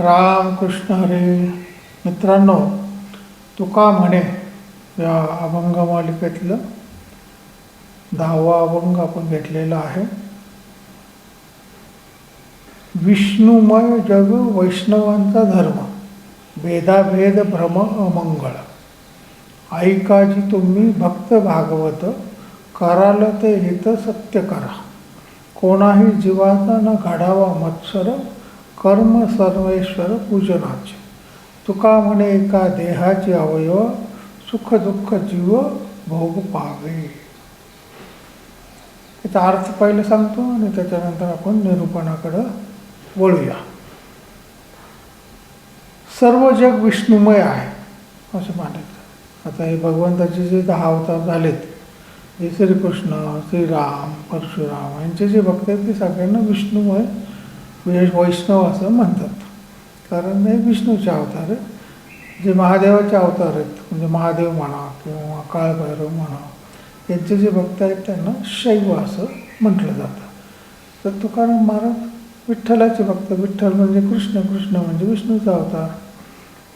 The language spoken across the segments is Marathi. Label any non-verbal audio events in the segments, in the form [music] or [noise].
राम कृष्ण हरे. मित्रांनो तुका म्हणे या अभंग मालिकेतलं दहावा अभंग आपण घेतलेला आहे. विष्णुमय जग वैष्णवांचा धर्म भेदाभेद भ्रम अमंगळ. ऐकाजी तुम्ही भक्त भागवत कराल ते हित सत्य करा. कोणाही जीवाचा न घडावा मत्सर कर्म सर्वेश्वर पूजनाचे. तुका म्हणे एका देहाचे अवयव सुख दुःख जीव भोग पावे. त्याचा अर्थ पहिले सांगतो आणि त्याच्यानंतर आपण निरूपणाकडं वळूया. सर्व जग विष्णुमय आहे असं मानायचं आता हे भगवंताचे जे दहा अवतार झालेत हे श्रीकृष्ण श्रीराम परशुराम यांचे जे भक्त आहेत ते सगळ्यांना विष्णुमय म्हणजे वैष्णव असं म्हणतात. कारण हे विष्णूचे अवतार आहेत. जे महादेवाचे अवतार आहेत म्हणजे महादेव म्हणा किंवा काळभैरव म्हणा यांचे जे भक्त आहेत त्यांना शैव असं म्हटलं जातं. तर तुकाराम महाराज विठ्ठलाचे भक्त विठ्ठल म्हणजे कृष्ण कृष्ण म्हणजे विष्णूचा अवतार.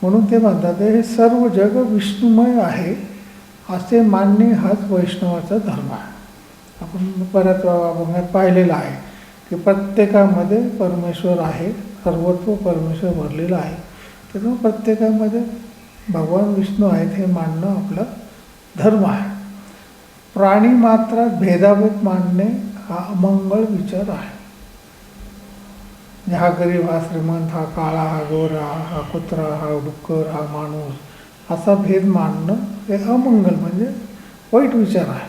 म्हणून ते म्हणतात हे सर्व जग विष्णुमय आहे असे मानणे हाच वैष्णवाचा धर्म आहे. आपण बऱ्याच अभंगात पाहिलेला आहे. की प्रत्येकामध्ये परमेश्वर आहे सर्वत्व परमेश्वर भरलेलं आहे. त्याच्यामुळे प्रत्येकामध्ये भगवान विष्णू आहेत हे मानणं आपला धर्म आहे. प्राणी मात्रात भेदाभेद मानणे हा अमंगळ विचार आहे. हा गरीब हा श्रीमंत हा काळा हा गोरा हा कुत्रा हा डुक्कर हा माणूस असा भेद मानणं हे अमंगल म्हणजे वाईट विचार आहे.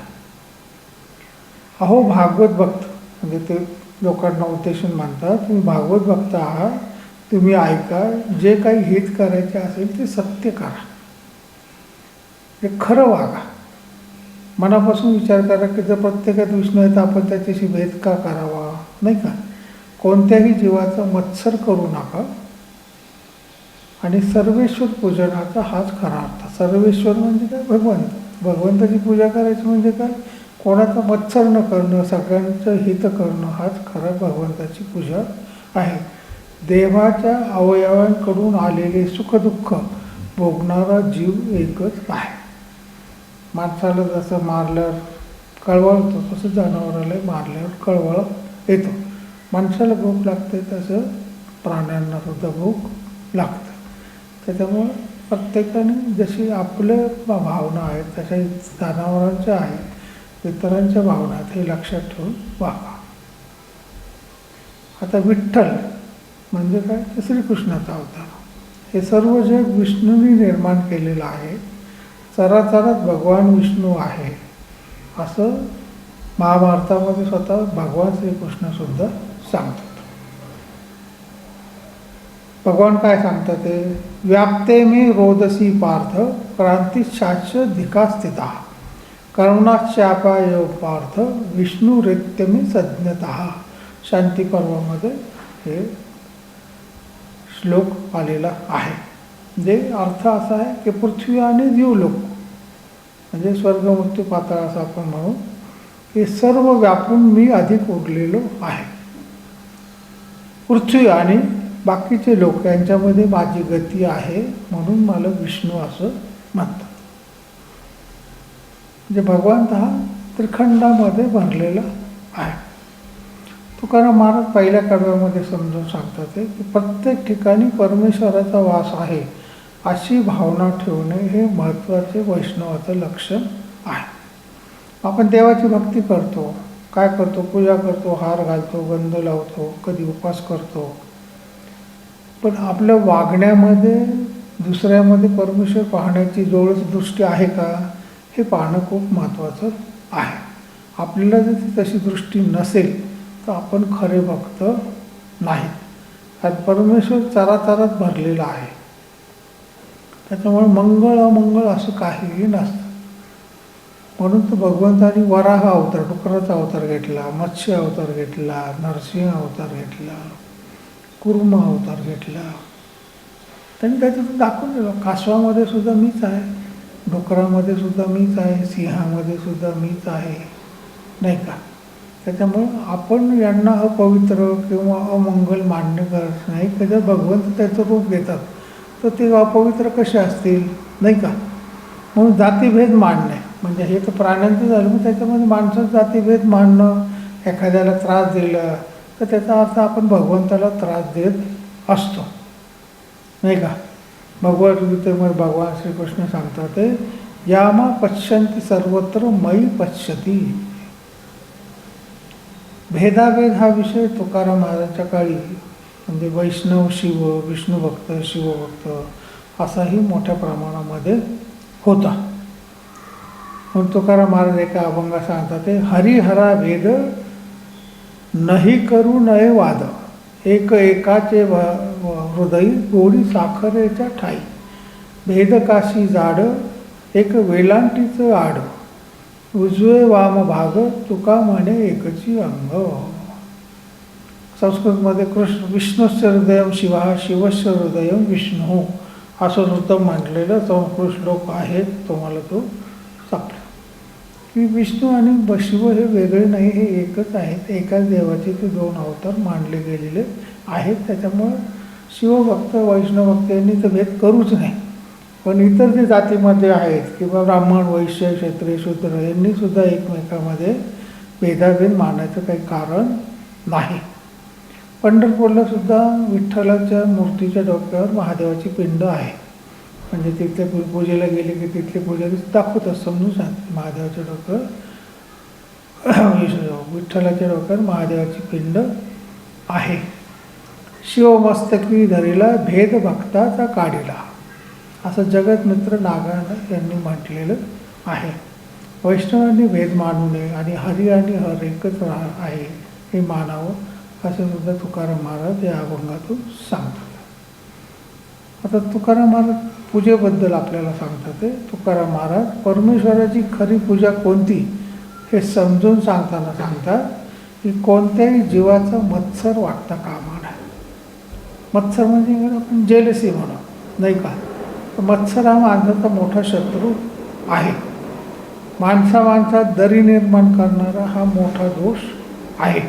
अहो भागवत भक्त म्हणजे ते लोकांना उद्देशून म्हणतात तुम्ही भागवत भक्त आहात तुम्ही ऐका जे काही हित करायचे असेल ते सत्य करा. हे खरं वागा. मनापासून विचार करा की जर प्रत्येकात विष्णू आहे तर आपण त्याच्याशी भेद का करावा? नाही का? कोणत्याही जीवाचा मत्सर करू नका. आणि सर्वेश्वर पूजनाचा हाच खरा अर्थ. सर्वेश्वर म्हणजे काय? भगवंत. भगवंताची पूजा करायची म्हणजे काय? कोणाचं मत्सर न करणं सगळ्यांचं हित करणं हाच खरा भगवंताची पूजा आहे. देवाच्या अवयवांकडून आलेले सुखदुःख भोगणारा जीव एकच आहे. माणसाला जसं मारल्यावर कळवळतो तसं जनावराला मारल्यावर कळवळ येतो. माणसाला भूक लागते तसं प्राण्यांना सुद्धा भूक लागतं. त्याच्यामुळं प्रत्येकाने जशी आपल्या भावना आहेत तशा जनावरांच्या आहेत इतरांच्या भावना हे लक्षात ठेवून वागा आता विठ्ठल म्हणजे काय? तर श्रीकृष्णाचा अवतार. हे सर्व जग विष्णूंनी निर्माण केलेलं आहे चराचरात भगवान विष्णू आहे असं महाभारतामध्ये स्वतः भगवान श्रीकृष्णसुद्धा सांगतात. भगवान काय सांगतात ते? व्याप्ते मी रोदसी पार्थ क्रांतीशाच धिका स्थिता करुणाशापाय पार्थ विष्णू रित्यमी सज्ञत. शांती पर्वामध्ये हे श्लोक आलेला आहे. जे अर्थ असा आहे की पृथ्वी आणि जीवलोक म्हणजे स्वर्ग मृत्यू पातळ असं आपण म्हणू हे सर्व व्यापून मी अधिक उरलेलो आहे. पृथ्वी आणि बाकीचे लोक यांच्यामध्ये माझी गती आहे म्हणून मला विष्णू असं म्हणतात. म्हणजे भगवंत हा त्रिखंडामध्ये भरलेला आहे. तुकाराम महाराज पहिल्या काव्यामध्ये समजून सांगतात ते की प्रत्येक ठिकाणी परमेश्वराचा वास आहे अशी भावना ठेवणे हे महत्त्वाचे वैष्णवाचं लक्षण आहे. आपण देवाची भक्ती करतो काय करतो पूजा करतो हार घालतो गंध लावतो कधी उपास करतो. पण आपल्या वागण्यामध्ये दुसऱ्यामध्ये परमेश्वर पाहण्याची जवळच दृष्टी आहे का? हे पाहणं खूप महत्त्वाचं आहे. आपल्याला जर ती तशी दृष्टी नसेल तर आपण खरे भक्त नाही कारण परमेश्वर चराचरात भरलेला आहे. त्याच्यामुळे मंगळ अमंगळ असं काहीही नसतं. म्हणून तर भगवंतानी वराह अवतार डुकराचा अवतार घेतला मत्स्य अवतार घेतला नरसिंह अवतार घेतला कुर्म अवतार घेतला. त्यांनी त्याच्यातून दाखवून दिलं. कासवामध्ये सुद्धा मीच आहे. डुकरामध्ये सुद्धा मीच आहे सिंहामध्ये सुद्धा मीच आहे नाही का? त्याच्यामुळं आपण यांना अपवित्र किंवा अमंगल मान्य करत नाही. त्याच्यात जर भगवंत त्याचं रूप घेतात. तर ते अपवित्र कसे असतील? नाही का? म्हणून जातीभेद मांडणे म्हणजे हे तर प्राण्यांचं झालं मग त्याच्यामध्ये माणसं जातीभेद मांडणं एखाद्याला त्रास दिला तर त्याचा अर्थ आपण भगवंताला त्रास देत असतो. नाही का? भगवद्गीतेमध्ये भगवान श्रीकृष्ण सांगतात ते यामा पश्यंती सर्वत्र मयी पश्यती. भेदाभेद हा विषय तुकाराम महाराजांच्या काळी म्हणजे वैष्णव शिव विष्णू भक्त शिवभक्त असाही मोठ्या प्रमाणामध्ये होता. म्हणून तुकाराम महाराज एका अभंगा सांगतात ते हरिहरा भेद नाही करू नये वाद एक एकाचे वा हृदयी गोडी साखरेच्या ठाई. भेदकाशी जाडं जाड एक वेलांटीचं आड. उजवे वाम भाग तुका म्हणे एकची अंग. संस्कृतमध्ये कृष्ण विष्णुश्च हृदय शिवा शिवश्च हृदय विष्णू. असं नृत्य म्हटलेलं संस्कृत श्लोक आहे तुम्हाला तो सापडेल. की विष्णू आणि शिव हे वेगळे नाही हे एकच आहेत. एकाच देवाचे ते दोन अवतार मानले गेलेले आहेत. त्याच्यामुळं शिवभक्त वैष्णवभक्त यांनी तर भेद करूच नाही. पण इतर जे जातीमध्ये आहेत किंवा ब्राह्मण वैश्य क्षत्रिय शूद्र यांनीसुद्धा एकमेकामध्ये भेदाभेद मानायचं काही कारण नाही. पंढरपूरला सुद्धा विठ्ठलाच्या मूर्तीच्या डोक्यावर महादेवाची पिंड आहे. म्हणजे तिथल्या पू- पूजेला गेले की तिथले पुजारी दाखवतात समजून सांगते महादेवाच्या डोक्यावर विष्णू- [clears throat] विठ्ठलाच्या डोक्यावर महादेवाची पिंड आहे. शिवमस्तकी धरीला भेद भक्ताचा काढिला. असं जगतमित्र नागानं यांनी म्हटलेलं आहे. वैष्णवांनी भेद मानू नये आणि हरी आणि हर एकच राह आहे हे मानावं असं सुद्धा तुकाराम महाराज या अभंगातून सांगतात. आता तुकाराम महाराज पूजेबद्दल आपल्याला सांगतात ते. तुकाराम महाराज परमेश्वराची खरी पूजा कोणती हे समजून सांगताना सांगतात की कोणत्याही जीवाचा मत्सर वाटता कामा मत्सर म्हणजे आपण जेलसी म्हणू नाही का? तर मत्सर हा माणसाचा मोठा शत्रू आहे. माणसा माणसात दरी निर्माण करणारा हा मोठा दोष आहे.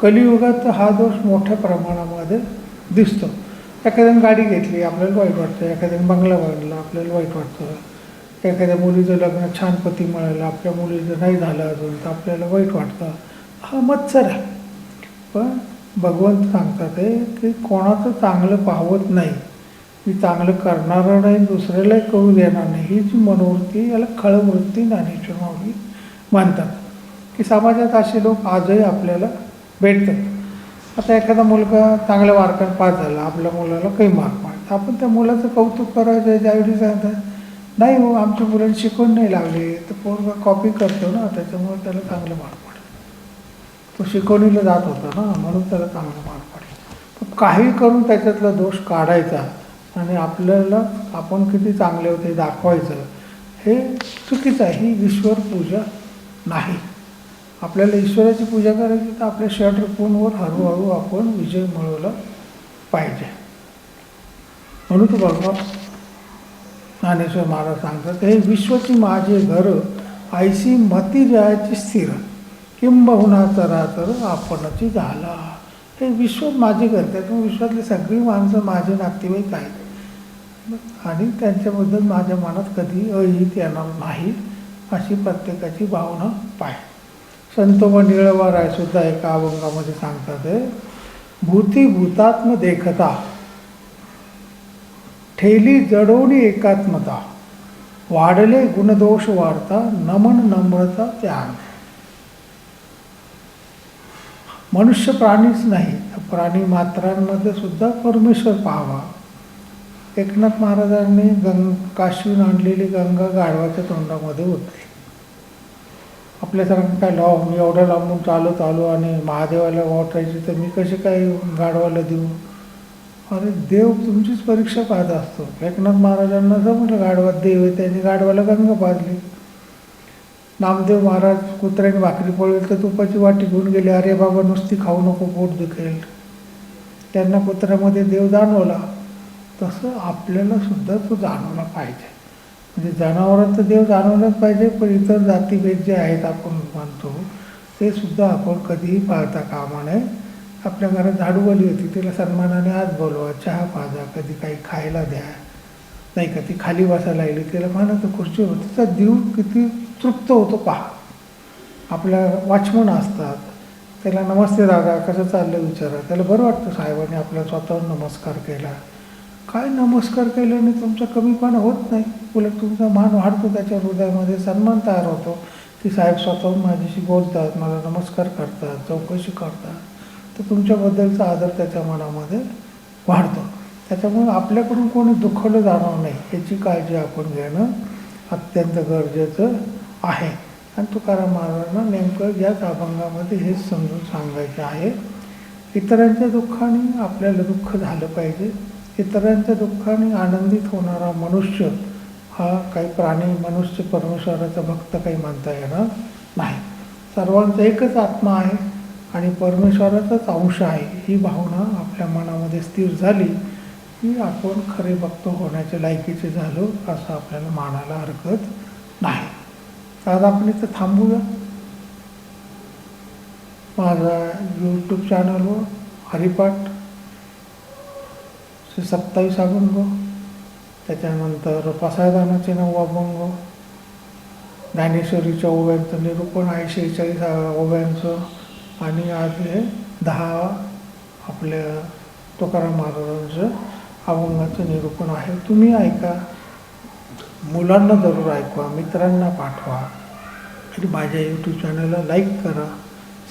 कलियुगात हा दोष मोठ्या प्रमाणामध्ये दिसतो. एखाद्याने गाडी घेतली आपल्याला वाईट वाटतं. एखाद्याने बंगला वाढला आपल्याला वाईट वाटतं. एखाद्या मुलीचं लग्न छान पती मिळालं आपल्या मुलीचं नाही झालं अजून तर आपल्याला वाईट वाटतं. हा मत्सर आहे. पण भगवंत सांगतात आहे की कोणाचं चांगलं पाहवत नाही मी चांगलं करणारं नाही दुसऱ्यालाही करू देणार नाही ही जी मनोवृत्ती याला खळवृत्ती ज्ञानेश्वर माऊली मानतात की समाजात असे लोक आजही आपल्याला भेटतात. आता एखादा मुलगा चांगल्या वारकात पास झाला आपल्या मुलाला काही मार्क मारतात आपण त्या मुलाचं कौतुक करायचं ज्यावेळी सांगतात नाही हो आमच्या मुलांनी शिकवून नाही लागले तर पोरगा कॉपी करतो ना त्याच्यामुळे त्याला चांगलं मार्क तो शिकवणीला जात होता ना म्हणून त्याला चांगलं मार्क पडलं. काही करून त्याच्यातला दोष काढायचा आणि आपल्याला आपण किती चांगले होते दाखवायचं हे चुकीचं आहे. ही ईश्वर पूजा नाही. आपल्याला ईश्वराची पूजा करायची तर आपल्या षटरूपांवर हळूहळू आपण विजय मिळवला पाहिजे. म्हणून तो बघा ज्ञानेश्वर महाराज सांगतात हे विश्वची माझे घर ऐशी मती जायची स्थिर. किंबहुना चरा तर आपणची झाला. हे विश्व माझे घर विश्वातली सगळी माणसं माझे नातेवाईक आहेत. आणि त्यांच्याबद्दल माझ्या मनात कधी अहित येणार नाही अशी प्रत्येकाची भावना पाहिजे संतोबा निळवा रायसुद्धा एका अभंगामध्ये सांगतात भूती भूतात्म देखता ठेली जडवणी एकात्मता वाढले गुणदोष वाढता नमन नम्रता त्याग. मनुष्य प्राणीच नाही. प्राणी मात्रांमध्ये सुद्धा परमेश्वर पाहावा. एकनाथ महाराजांनी गंग काशीहून आणलेली गंगा गाढवाच्या तोंडामध्ये होती आपल्यासारखं काय लाव मी एवढ्या लांबून चालत आलो आणि महादेवाला वाटायची तर मी कशी काय गाढवाला देऊ? अरे देव तुमचीच परीक्षा पाहत असतो. एकनाथ महाराजांना जमलं गाढवात देव आहे त्यांनी गाढवाला गंगा पाजली. नामदेव महाराज कुत्र्याने भाकरी पळवेल तर तुपाची वाटी घेऊन गेले. अरे बाबा नुसती खाऊ नको पोट दुखेल. त्यांना कुत्र्यामध्ये देव जाणवला. तसं आपल्याला सुद्धा तो जाणवला पाहिजे. म्हणजे जनावरात तर देव जाणवलाच पाहिजे पण इतर जातीभेद जे आहेत आपण मानतो ते सुद्धा आपण कधीही पाळता कामा नये. आपल्या घरात झाडूवाली होती तिला सन्मानाने आज बोलवा चहा पाजा कधी काही खायला द्या. नाही का ती खाली बसायला लागली. त्याला म्हणा तर खुर्चीवर तिचा जीव किती तृप्त होतो पहा. आपल्या वॉचमन असतात. त्याला नमस्ते दादा कसं चाललं विचारा. त्याला बरं वाटतं साहेबांनी आपल्या स्वतःहून नमस्कार केला. काय नमस्कार केल्याने तुमचा कमीपणा होत नाही. उलट तुमचा मान वाढतो त्याच्या हृदयामध्ये सन्मान तयार होतो. की साहेब स्वतःहून माझ्याशी बोलतात मला नमस्कार करतात चौकशी करतात. तर तुमच्याबद्दलचा आदर त्याच्या मनामध्ये वाढतो. त्याच्यामुळे आपल्याकडून कोणी दुखवलं जाणार नाही याची काळजी आपण घेणं अत्यंत गरजेचं आहे. आणि तुकाराम महाराजांना नेमकं याच अभंगामध्ये हेच समजून सांगायचं आहे. इतरांच्या दुःखाने आपल्याला दुःख झालं पाहिजे. इतरांच्या दुःखाने आनंदित होणारा मनुष्य हा काही प्राणी मनुष्य परमेश्वराचा भक्त काही म्हणता येणार नाही. सर्वांचा एकच आत्मा आहे आणि परमेश्वराचाच अंश आहे ही भावना आपल्या मनामध्ये स्थिर झाली की आपण खरे भक्त होण्याच्या लायकीचे झालो असं आपल्याला मानायला हरकत नाही. आज आपण इथं थांबूया. माझा यूट्यूब चॅनलवर हरिपाठ श्री सत्तावीस अभंग त्याच्यानंतर पसायदानाचे नऊ अभंग ज्ञानेश्वरीच्या ओव्यांचं निरूपण आहे शेहेचाळीस ओव्यांचं आणि आज हे दहा आपल्या तुकाराम महाराजांचं अभंगाचं निरूपण आहे. तुम्ही ऐका. मुलांना जरूर ऐकवा मित्रांना पाठवा. आणि माझ्या यूट्यूब चॅनलला लाईक करा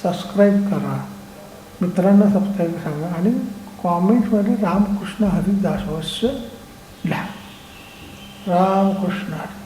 सबस्क्राईब करा. मित्रांना सबस्क्राईब सांगा आणि कॉमेंटमध्ये रामकृष्ण हरी दासवस्य लिहा. रामकृष्ण हरी